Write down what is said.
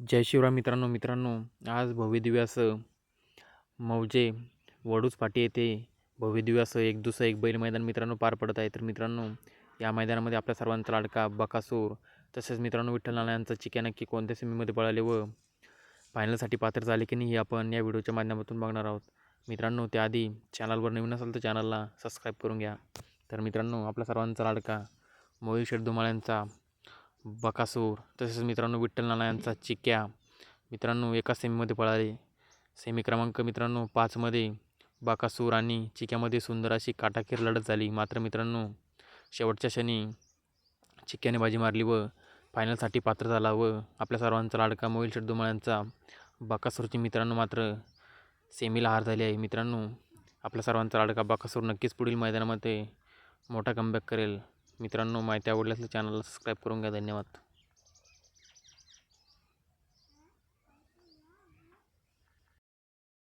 जय शिवराय मित्रांनो मित्रांनो. आज भव्यदिव्य असं मौजे वडूच पाटी येथे भव्यदिव्य असं एक दुसरं एक बैल मैदान मित्रांनो पार पडत आहे. तर मित्रांनो या मैदानामध्ये आपल्या सर्वांचा लाडका बकासूर तसेच मित्रांनो विठ्ठल नाना चिक्या नक्की कोणत्या सेमीमध्ये पळाले व फायनलसाठी पात्र झाले की नाही हे आपण या व्हिडिओच्या माध्यमातून बघणार आहोत. मित्रांनो त्याआधी चॅनलवर नवीन असाल तर चॅनलला सबस्क्राईब करून घ्या. तर मित्रांनो आपल्या सर्वांचा लाडका मोहित शेडदुमाळ्यांचा बकासूर. तसेच मित्रांनो विठ्ठल नाना यांचा चिक्या. मित्रांनो एका सेमीमध्ये पळाले. सेमी क्रमांक मित्रांनो पाचमध्ये बकासूर आणि चिक्यामध्ये सुंदर अशी काटाखेर लढत झाली. मात्र मित्रांनो शेवटच्या क्षणी चिक्याने बाजी मारली व फायनलसाठी पात्र झाला व आपल्या सर्वांचा लाडका मोहिल शेडदुमाळ यांचा बकासूरची मित्रांनो मात्र सेमीला हार झाली आहे. मित्रांनो आपल्या सर्वांचा लाडका बकासूर नक्कीच पुढील मैदानामध्ये मोठा कमबॅक करेल. मित्रांनो माहिती आवडल्यास चॅनलला सबस्क्राईब करून घ्या. धन्यवाद.